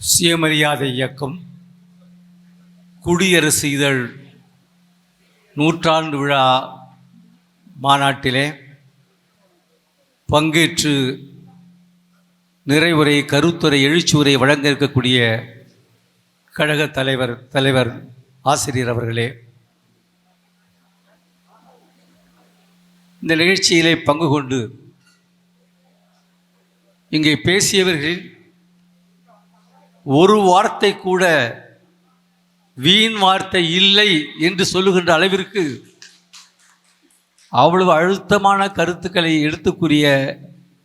சுயமரியாதை இயக்கம் குடியரசு இதழ் நூற்றாண்டு விழா மாநாட்டிலே பங்கேற்று நிறைவுரை கருத்துரை எழுச்சியுரை வழங்க இருக்கக்கூடிய கழக தலைவர் தலைவர் ஆசிரியர் அவர்களே இந்த நிகழ்ச்சியிலே பங்கு கொண்டு இங்கே பேசியவர்களில் ஒரு வார்த்தை கூட வீண் வார்த்தை இல்லை என்று சொல்லுகின்ற அளவிற்கு அவ்வளவு அழுத்தமான கருத்துக்களை எடுத்துக்குரிய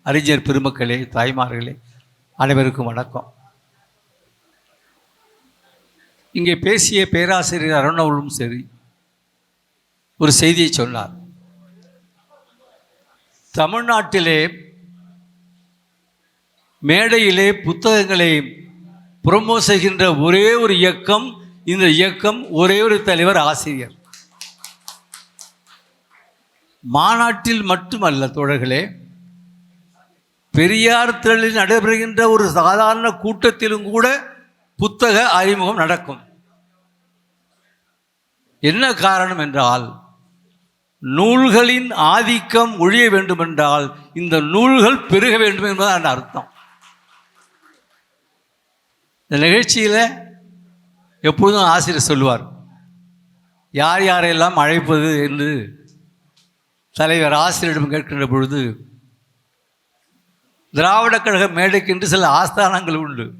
அறிஞர் பெருமக்களே தாய்மார்களே அனைவருக்கும் வணக்கம். இங்கே பேசிய பேராசிரியர் அருணவளும் சரி ஒரு செய்தியை சொன்னார். தமிழ்நாட்டிலே மேடையிலே புத்தகங்களை புரமோ செய்கின்ற ஒரே ஒரு இயக்கம் இந்த இயக்கம் ஒரே ஒரு தலைவர் ஆசிரியர். மாநாட்டில் மட்டுமல்ல தோழர்களே பெரியார் திரளில் நடைபெறுகின்ற ஒரு சாதாரண கூட்டத்திலும் கூட புத்தக அறிமுகம் நடக்கும். என்ன காரணம் என்றால் நூல்களின் ஆதிக்கம் ஒழிய வேண்டுமென்றால் இந்த நூல்கள் பெருக வேண்டும் என்பது அர்த்தம். இந்த நிகழ்ச்சியில் எப்பொழுதும் ஆசிரியர் சொல்லுவார் யார் யாரையெல்லாம் அழைப்பது என்று தலைவர் ஆசிரியரிடம் கேட்கின்ற பொழுது திராவிடக் கழக மேடைக்கென்று சில ஆஸ்தானங்கள் உண்டு.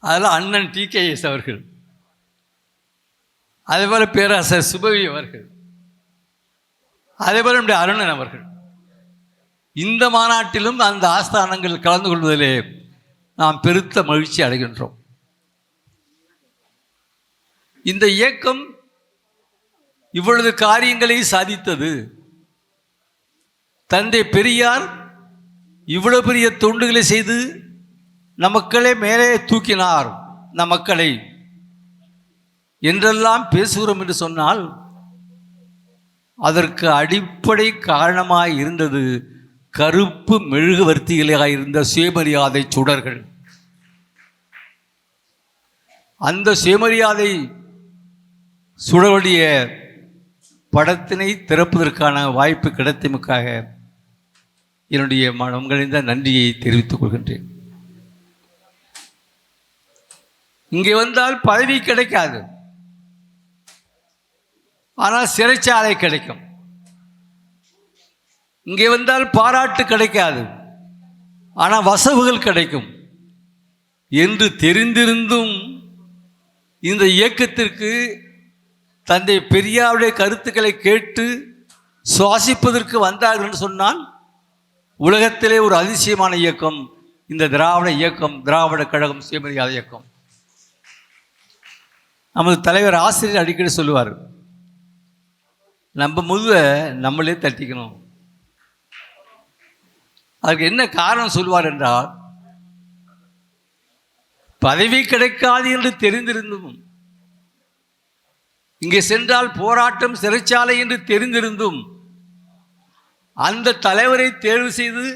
அதில் அண்ணன் டி. கே. எஸ். அவர்கள் அதேபோல் பேராசர் சுபவி அவர்கள் அதேபோல் நம்முடைய அருணன் அவர்கள். இந்த மாநாட்டிலும் அந்த ஆஸ்தானங்கள் கலந்து கொள்வதிலே நாம் பெருத்த மகிழ்ச்சி அடைகின்றோம். இந்த இயக்கம் இவ்வளவு காரியங்களை சாதித்தது. தந்தை பெரியார் இவ்வளவு பெரிய தொண்டுகளை செய்து நமக்களே மேலே தூக்கினார் நம் மக்களை. என்றெல்லாம் பேசுகிறோம் என்று சொன்னால் அதற்கு அடிப்படை காரணமாய் இருந்தது கருப்பு மெழுகுவர்த்திகளாக இருந்த சுயமரியாதை சுடர்கள். அந்த சுயமரியாதை சுடருடைய படத்தினை திறப்பதற்கான வாய்ப்பு கிடைத்தமைக்காக என்னுடைய மனம் கழிந்த நன்றியை தெரிவித்துக் கொள்கின்றேன். இங்கே வந்தால் பதவி கிடைக்காது. ஆனால் சிறைச்சாலை கிடைக்கும். இங்கே வந்தால் பாராட்டு கிடைக்காது. ஆனால் வசவுகள் கிடைக்கும். என்று தெரிந்திருந்தும் இந்த இயக்கத்திற்கு தந்தை பெரியாருடைய கருத்துக்களை கேட்டு சுவாசிப்பதற்கு வந்தார்கள் என்று சொன்னால் உலகத்திலே ஒரு அதிசயமான இயக்கம் இந்த திராவிட இயக்கம் திராவிட கழகம் சுயமரியாதை இயக்கம். நமது தலைவர் ஆசிரியர் அடிக்கடி சொல்லுவார் நம்ம முதுவை நம்மளே தட்டிக்கணும். அதுக்கு என்ன காரணம் சொல்வார் என்றால் பதவி கிடைக்காது என்று தெரிந்திருந்தும் இங்கே சென்றால் போராட்டம் சிறைச்சாலை என்று தெரிந்திருந்தும் அந்த தலைவரை தேர்வு செய்து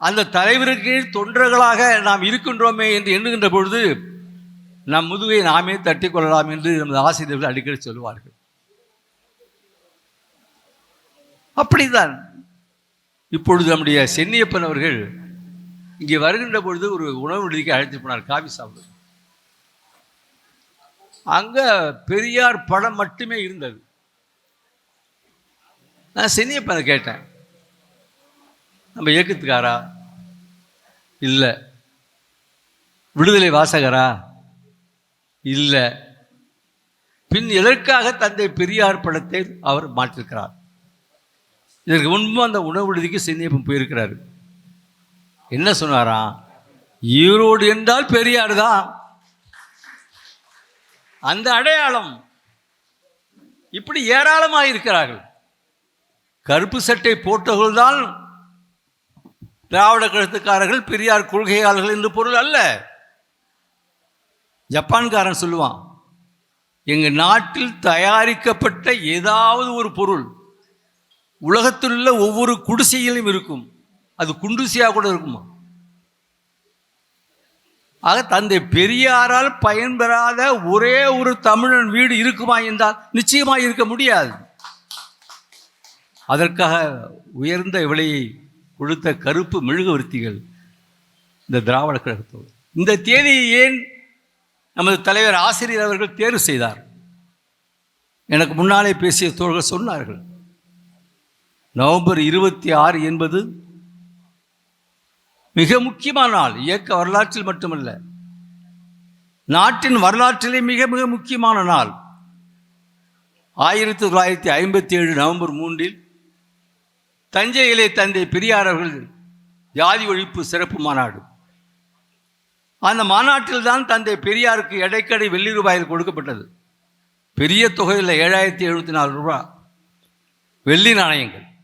அந்த தலைவருக்கு தொண்டர்களாக நாம் இருக்கின்றோமே என்று எண்ணுகின்ற பொழுது நம் முதுகை நாமே தட்டி கொள்ளலாம் என்று நமது ஆசிரியர்கள் அடிக்கடி சொல்லுவார்கள். அப்படிதான் இப்பொழுது நம்முடைய சென்னியப்பன் அவர்கள் இங்கே வருகின்ற பொழுது ஒரு உணவு விடுதிக்கு அழைத்து போனார் காபி சாப்பிடு. அங்க பெரியார் படம் மட்டுமே இருந்தது. நான் சென்னியப்பனை கேட்டேன். நம்ம இயக்கத்துக்காரா? இல்லை. விடுதலை வாசகரா? இல்லை. பின் எதற்காக தந்தை பெரியார் படத்தை அவர் மாற்றிருக்கிறார்? இதற்கு முன்பு அந்த உணவு விடுதிக்கு சென்னியப்பன் போயிருக்கிறாரு. என்ன சொன்னாராம்? ஈரோடு என்றால் பெரியார் தான். அந்த அடையாளம் இப்படி ஏராளமாக இருக்கிறார்கள். கருப்பு சட்டை போட்டவர்கள் தான் திராவிட கழுத்துக்காரர்கள் பெரியார் கொள்கையாளர்கள் என்று பொருள் அல்ல. ஜப்பான்காரன் சொல்லுவான் எங்கள் நாட்டில் தயாரிக்கப்பட்ட ஏதாவது ஒரு பொருள் உலகத்தில் உள்ள ஒவ்வொரு குடிசையிலும் இருக்கும். அது குண்டுசியாக கூட இருக்குமா? ஆக தந்தை பெரியாரால் பயன்பெறாத ஒரே ஒரு தமிழன் வீடு இருக்குமா என்றால் நிச்சயமாக இருக்க முடியாது. அதற்காக உயர்ந்த விலையை கொடுத்த கருப்பு மெழுகுவர்த்திகள் இந்த திராவிட கழகத்தோடு. இந்த தேதியை ஏன் நமது தலைவர் ஆசிரியர் அவர்கள் தேர்வு செய்தார்? எனக்கு முன்னாலே பேசிய தோழர்கள் சொன்னார்கள். நவம்பர் இருபத்தி ஆறு என்பது மிக முக்கியமான நாள். இயக்க வரலாற்றில் மட்டுமல்ல. நாட்டின் வரலாற்றிலே மிக மிக முக்கியமான நாள். ஆயிரத்தி தொள்ளாயிரத்தி ஐம்பத்தி ஏழு நவம்பர் மூன்றில் தஞ்சையிலே தந்தை பெரியார் அவர்கள் ஜாதி ஒழிப்பு சிறப்பு மாநாடு. அந்த மாநாட்டில் தான் தந்தை பெரியாருக்கு எடைக்கடை வெள்ளி ரூபாயில் கொடுக்கப்பட்டது. பெரிய தொகையில் ஏழாயிரத்தி எழுபத்தி நாலு ரூபா. வெள்ளி நாணயங்கள்.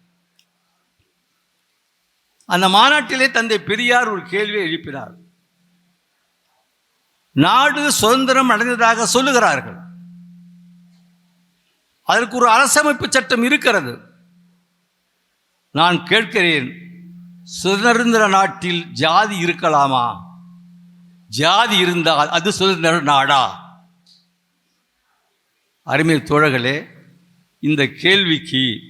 அந்த மாநாட்டிலே தந்தை பெரியார் ஒரு கேள்வியை எழுப்பினார். நாடு சுதந்திரம் அடைந்ததாக சொல்லுகிறார்கள். அதற்கு ஒரு அரசமைப்பு சட்டம் இருக்கிறது. நான் கேட்கிறேன் சுதந்திர நாட்டில் ஜாதி இருக்கலாமா? ஜாதி இருந்தால் அது சுதந்திர நாடா? அருமை தோழர்களே இந்த கேள்விக்கு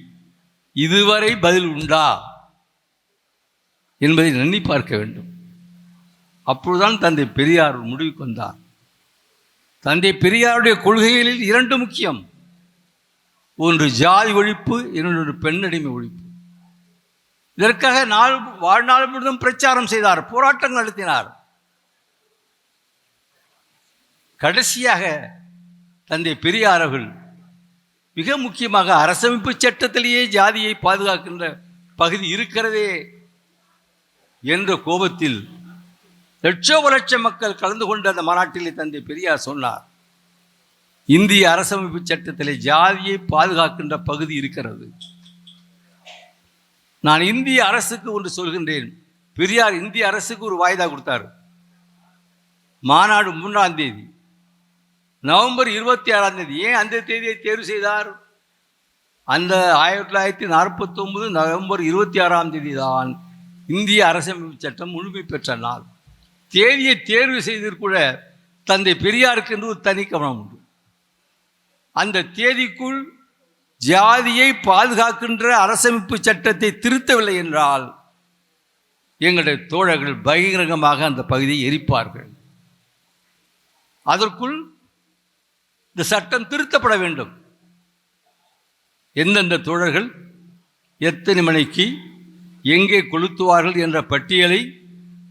இதுவரை பதில் உண்டா? என்பதை எண்ணி பார்க்க வேண்டும். அப்பொழுதுதான் தந்தை பெரியார் முடிவுக்கு வந்தார். தந்தை பெரியாருடைய கொள்கைகளில் இரண்டு முக்கியம். ஒன்று ஜாதி ஒழிப்பு இன்னொன்று பெண்ணடிமை ஒழிப்பு. இதற்காக நாள் வாழ்நாள் முழுவதும் பிரச்சாரம் செய்தார் போராட்டங்கள் நடத்தினார். கடைசியாக தந்தை பெரியார் அவர்கள் மிக முக்கியமாக அரசமைப்பு சட்டத்திலேயே ஜாதியை பாதுகாக்கின்ற பகுதி இருக்கிறதே என்ற கோபத்தில் லட்சோப லட்சம் மக்கள் கலந்து கொண்ட அந்த மாநாட்டிலே தந்தை பெரியார் சொன்னார் இந்திய அரசமைப்பு சட்டத்திலே ஜாதியை பாதுகாக்கின்ற பகுதி இருக்கிறது. நான் இந்திய அரசுக்கு ஒன்று சொல்கின்றேன் பெரியார் இந்திய அரசுக்கு ஒரு வாய்தா கொடுத்தார். மாநாடு மூன்றாம் தேதி நவம்பர் இருபத்தி ஆறாம் தேதி ஏன் அந்த தேதியை தேர்வு செய்தார்? அந்த ஆயிரத்தி தொள்ளாயிரத்தி நாற்பத்தி ஒன்பது நவம்பர் இருபத்தி ஆறாம் தேதி தான் இந்திய அரசமைப்பு சட்டம் முழுமை பெற்ற நாள். தேதியை தேர்வு செய்திருக்கூட கூட தந்தை பெரியாருக்கு என்று ஒரு தனி கவனம் உண்டு. அந்த தேதிக்குள் ஜாதியை பாதுகாக்கின்ற அரசமைப்பு சட்டத்தை திருத்தவில்லை என்றால் எங்களுடைய தோழர்கள் பகிரங்கமாக அந்த பகுதியை எரிப்பார்கள். அதற்குள் இந்த சட்டம் திருத்தப்பட வேண்டும். எந்தெந்த தோழர்கள் எத்தனை மணிக்கு எங்கே கொளுத்துவார்கள் என்ற பட்டியலை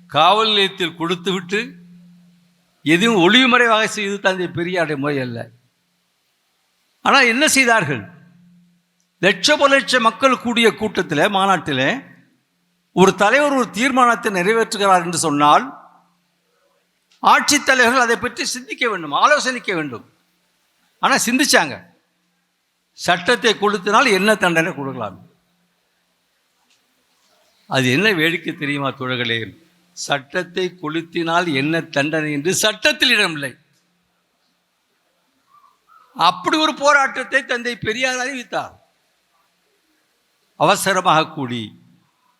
காவல் நிலையத்தில் கொடுத்துவிட்டு எதுவும் ஒளிவுமறைவாக செய்து தந்தை பெரியாருடைய முறை அல்ல. ஆனால் என்ன செய்தார்கள்? லட்ச லட்ச மக்கள் கூடிய கூட்டத்தில் மாநாட்டில் ஒரு தலைவர் ஒரு தீர்மானத்தை நிறைவேற்றுகிறார் என்று சொன்னால் ஆட்சித்தலைவர்கள் அதை பற்றி சிந்திக்க வேண்டும் ஆலோசனைக்க வேண்டும். ஆனால் சிந்திச்சாங்க. சட்டத்தை கொளுத்தினால் என்ன தண்டனை கொடுக்கலாம்? அது என்ன வேடிக்கை தெரியுமா தோழர்களே? சட்டத்தை கொளுத்தினால் என்ன தண்டனை என்று சட்டத்தில் இடமில்லை அப்படி ஒரு போராட்டத்தை தந்தை பெரியார் அறிவித்தார். அவசரமாக கூடி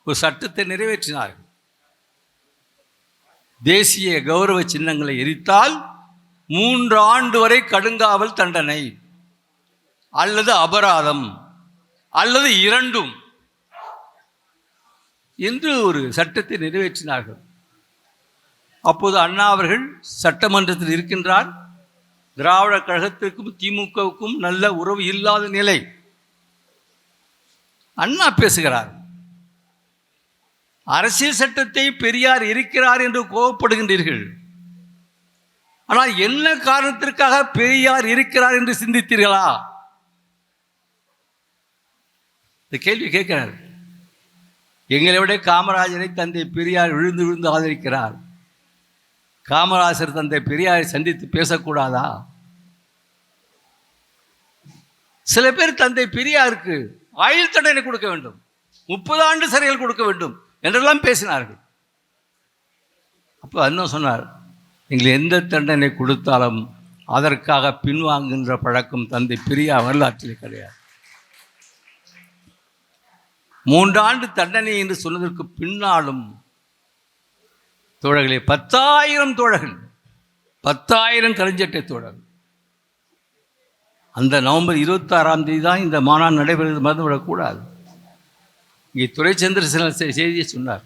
ஒரு சட்டத்தை நிறைவேற்றினார்கள் தேசிய கௌரவ சின்னங்களை எரித்தால் மூன்று ஆண்டு வரை கடுங்காவல் தண்டனை. அல்லது அபராதம். அல்லது இரண்டும். என்று ஒரு சட்டத்தை நிறைவேற்றினார்கள். அப்போது அண்ணா அவர்கள் சட்டமன்றத்தில் இருக்கின்றார். திராவிட கழகத்திற்கும் திமுகவுக்கும் நல்ல உறவு இல்லாத நிலை. அண்ணா பேசுகிறார். அரசியல் சட்டத்தை பெரியார் இருக்கிறார் என்று கோபப்படுகின்றீர்கள் ஆனால் என்ன காரணத்திற்காக பெரியார் இருக்கிறார் என்று சிந்தித்தீர்களா? இந்த கேள்வி கேட்கிறார். எங்களை விட காமராஜரை தந்தை பெரியார் விழுந்து விழுந்து ஆதரிக்கிறார். காமராஜர் தந்தை பெரியாரை சந்தித்து பேசக்கூடாதா? சில பேர் தந்தை பெரியாருக்கு ஆயுள் தண்டனை கொடுக்க வேண்டும். முப்பது ஆண்டு சிறைகள் கொடுக்க வேண்டும் என்றெல்லாம் பேசினார்கள். அப்போ அண்ணன் சொன்னார் நீங்கள் எந்த தண்டனை கொடுத்தாலும் அதற்காக பின்வாங்குகின்ற பழக்கம் தந்தை பெரியார் வரலாற்றில் கிடையாது. மூன்றாண்டு தண்டனை என்று சொன்னதற்கு பின்னாலும் தோழர்களே பத்தாயிரம் தோழர்கள் பத்தாயிரம் கருஞ்சட்டை தோழர்கள் அந்த நவம்பர் இருபத்தாறாம் தேதி தான் இந்த மாநாடு நடைபெறுவது மறந்துவிடக்கூடாது இங்கே துரைச்சந்திர சில செய்தியை சொன்னார்.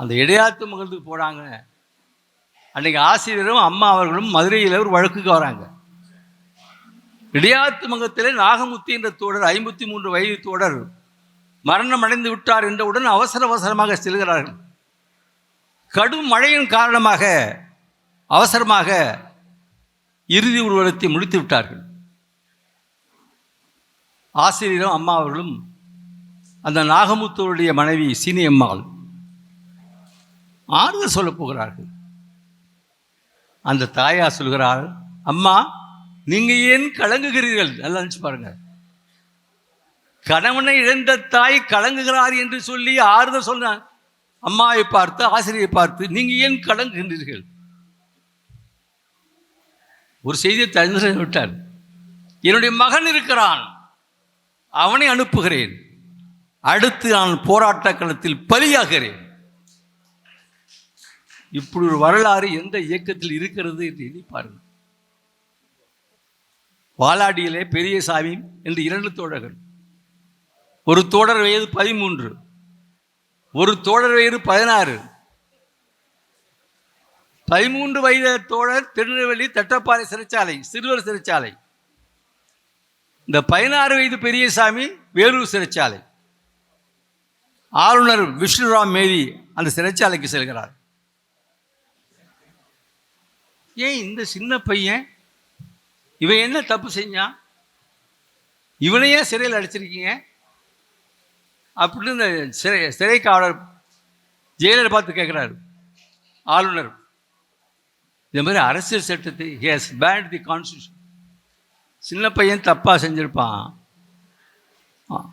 அந்த இடையாத்து மகளுக்கு போனாங்க. அன்றைக்கி ஆசிரியரும் அம்மா அவர்களும் மதுரையில் ஒரு வழக்குக்கு வராங்க. இடையாத்து மங்கத்திலே நாகமுத்தி என்ற தோழர் ஐம்பத்தி மூன்று வயது தோழர் மரணம் அடைந்து விட்டார் என்றவுடன் அவசர அவசரமாக செல்கிறார்கள். கடும் மழையின் காரணமாக அவசரமாக இறுதி ஊர்வலத்தை முடித்து விட்டார்கள். ஆசிரியரும் அம்மா அவர்களும் அந்த நாகமுத்தோருடைய மனைவி சீனி அம்மாள் ஆறுதல் சொல்லப் போகிறார்கள். அந்த தாயா சொல்கிறாள் அம்மா நீங்கள் ஏன் கலங்குகிறீர்கள்? நல்லா நினச்சி பாருங்கள் கணவனை இழந்த தாய் கலங்குகிறார் என்று சொல்லி ஆறுதல் சொன்னான் அம்மாவை பார்த்து ஆசிரியை பார்த்து நீங்க ஏன் கலங்குகின்றீர்கள்? ஒரு செய்தியை தந்து விட்டார். என்னுடைய மகன் இருக்கிறான். அவனை அனுப்புகிறேன். அடுத்து நான் போராட்ட களத்தில் பலியாகிறேன். இப்படி ஒரு வரலாறு எந்த இயக்கத்தில் இருக்கிறது என்று எண்ணி பாருங்கள் வாலாடியிலே பெரியசாமி என்று இரண்டு தோழர்கள் ஒரு தோழர் வயது பதிமூன்று. ஒரு தோழர் வயது பதினாறு. பதிமூன்று வயது தோழர் திருநெல்வேலி தட்டப்பாறை சிறைச்சாலை சிறுவர் சிறைச்சாலை. இந்த பதினாறு வயது பெரியசாமி வேலூர் சிறைச்சாலை. ஆளுநர் விஷ்ணுராம் மேதி அந்த சிறைச்சாலைக்கு செல்கிறார். ஏன் இந்த சின்ன பையன் இவன் என்ன தப்பு செஞ்சான்? இவனையே சிறையில் அடிச்சிருக்கீங்க? அப்படின்னு இந்த சிறை சிறை காவலர் ஜெயிலர் பார்த்து கேட்குறாரு. ஆளுநர் இந்த மாதிரி அரசியல் சட்டத்தை ஹேஸ் பேண்ட் தி கான்ஸ்டியூஷன் சின்ன பையன் தப்பாக செஞ்சுருப்பான்.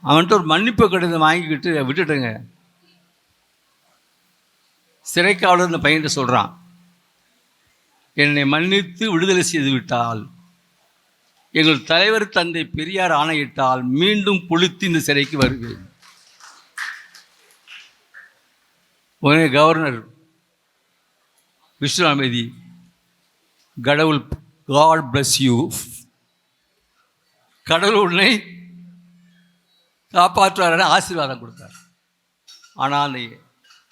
அவன்கிட்ட ஒரு மன்னிப்பு கடிதம் வாங்கிக்கிட்டு விட்டுட்டுங்க சிறை காவலர் இந்த பையன்கிட்ட சொல்கிறான் என்னை மன்னித்து விடுதலை செய்து விட்டால் எங்கள் தலைவர் தந்தை பெரியார் ஆணையிட்டால் மீண்டும் குளித்து இந்த சிறைக்கு வருவேன். உடனே கவர்னர் விஸ்வநாமதி கடவுள் காட் பிளஸ் யூ கடவுள் உன்னை காப்பாற்றுவார் ஆசீர்வாதம் கொடுத்தார். ஆனால் அந்த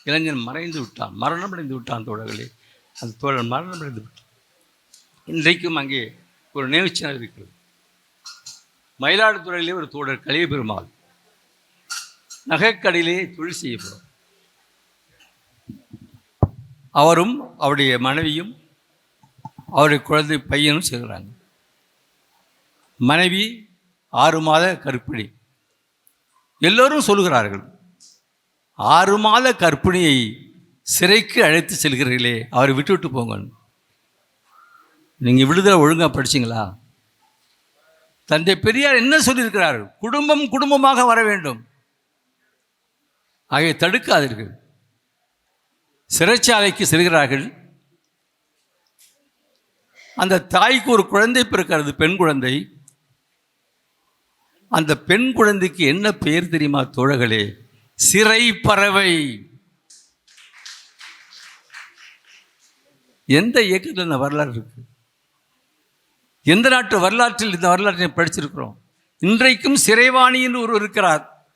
இளைஞன் மறைந்து விட்டான் மரணம் அடைந்து விட்டான் தோழர்களே. அந்த தோழன் மரணம் அடைந்து விட்டான். இன்றைக்கும் அங்கே ஒரு நினைவுச்சினர் இருக்கிறது. மயிலாடுதுறையிலே ஒரு தோழர் கலிய பெருமாள் நகைக்கடையிலே தொழில் செய்யப்படும். அவரும் அவருடைய மனைவியும் அவருடைய குழந்தை பையனும் செய்கிறாங்க மனைவி ஆறு மாத கற்பிணி எல்லோரும் சொல்கிறார்கள் ஆறு மாத கற்பிணியை சிறைக்கு அழைத்து செல்கிறீர்களே அவரை விட்டுவிட்டு போங்க நீங்கள் விடுதலை ஒழுங்காக படிச்சிங்களா? தந்தை பெரியார் என்ன சொல்லியிருக்கிறார்? குடும்பம் குடும்பமாக வர வேண்டும். ஆகிய தடுக்காதீர்கள். சிறைச்சாலைக்கு செல்கிறார்கள். அந்த தாய்க்கு ஒரு குழந்தை பிறக்கிறது பெண் குழந்தை. அந்த பெண் குழந்தைக்கு என்ன பெயர் தெரியுமா தோழர்களே? சிறை பறவை. எந்த இயக்கத்தில் இந்த வரலாறு இருக்கு? எந்த நாட்டு வரலாற்றில் இந்த வரலாற்றை படிச்சிருக்கிறோம்? இன்றைக்கும் சிறைவாணி என்று ஒருவர் இருக்கிறார்.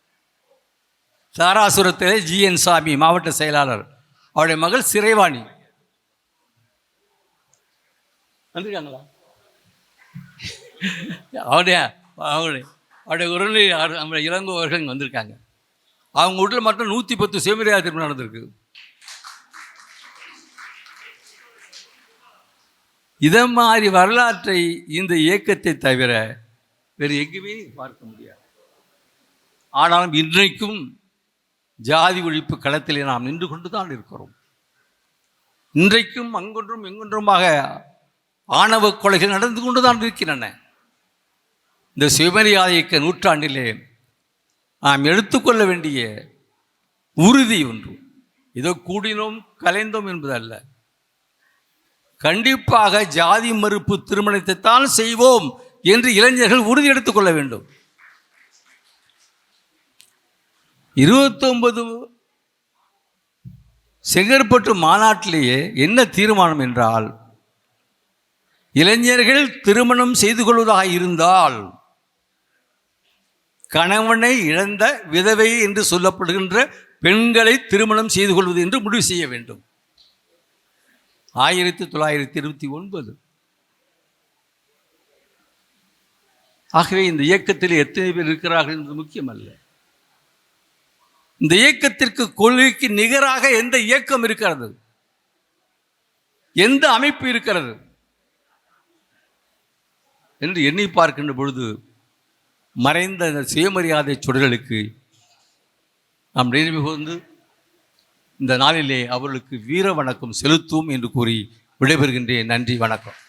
தாராசுரத்தில் ஜி என் சாமி மாவட்ட செயலாளர். அவருடைய மகள் சிறைவாணி. வந்திருக்காங்களா அவருடைய அவருடைய அவருடைய உடனே நம்முடைய இளங்கோ அவர்கள் இங்கே வந்திருக்காங்க. அவங்க வீட்டில் மட்டும் நூற்றி பத்து சிவமரியா திருமணம் நடந்திருக்கு. இதை மாதிரி வரலாற்றை இந்த இயக்கத்தை தவிர வேறு எங்குமே பார்க்க முடியாது. ஆனாலும் இன்றைக்கும் ஜாதி ஒழிப்பு களத்திலே நாம் நின்று கொண்டு தான் இருக்கிறோம். இன்றைக்கும் அங்கொன்றும் எங்கொன்றுமாக ஆணவ கொலைகள் நடந்து கொண்டு தான் இருக்கின்றன. இந்த சிவமரியாதயிக்க நூற்றாண்டிலே நாம் எடுத்துக்கொள்ள வேண்டிய உறுதி ஒன்று. இதோ கூடினோம் கலைந்தோம் என்பதல்ல. கண்டிப்பாக ஜாதி மறுப்பு திருமணத்தை தான் செய்வோம் என்று இளைஞர்கள் உறுதி எடுத்துக்கொள்ள வேண்டும். இருபத்தொன்பது செங்கற்பட்டு மாநாட்டிலேயே என்ன தீர்மானம் என்றால் இளைஞர்கள் திருமணம் செய்து கொள்வதாக இருந்தால் கணவனை இழந்த விதவை என்று சொல்லப்படுகின்ற பெண்களை திருமணம் செய்து கொள்வது என்று முடிவு செய்ய வேண்டும். ஆயிரத்தி தொள்ளாயிரத்தி இருபத்தி ஒன்பது. ஆகவே இந்த இயக்கத்தில் எத்தனை பேர் இருக்கிறார்கள் என்பது முக்கியமல்ல. இந்த இயக்கத்திற்கு கொள்கைக்கு நிகராக எந்த இயக்கம் இருக்கிறது? எந்த அமைப்பு இருக்கிறது? என்று எண்ணி பார்க்கின்ற பொழுது மறைந்த இந்த சுயமரியாதை சுடர்களுக்கு நாம் நினைவு கூர்ந்து இந்த நாளிலே அவர்களுக்கு வீர வணக்கம் செலுத்துவோம் என்று கூறி விடைபெறுகின்றேன். நன்றி வணக்கம்.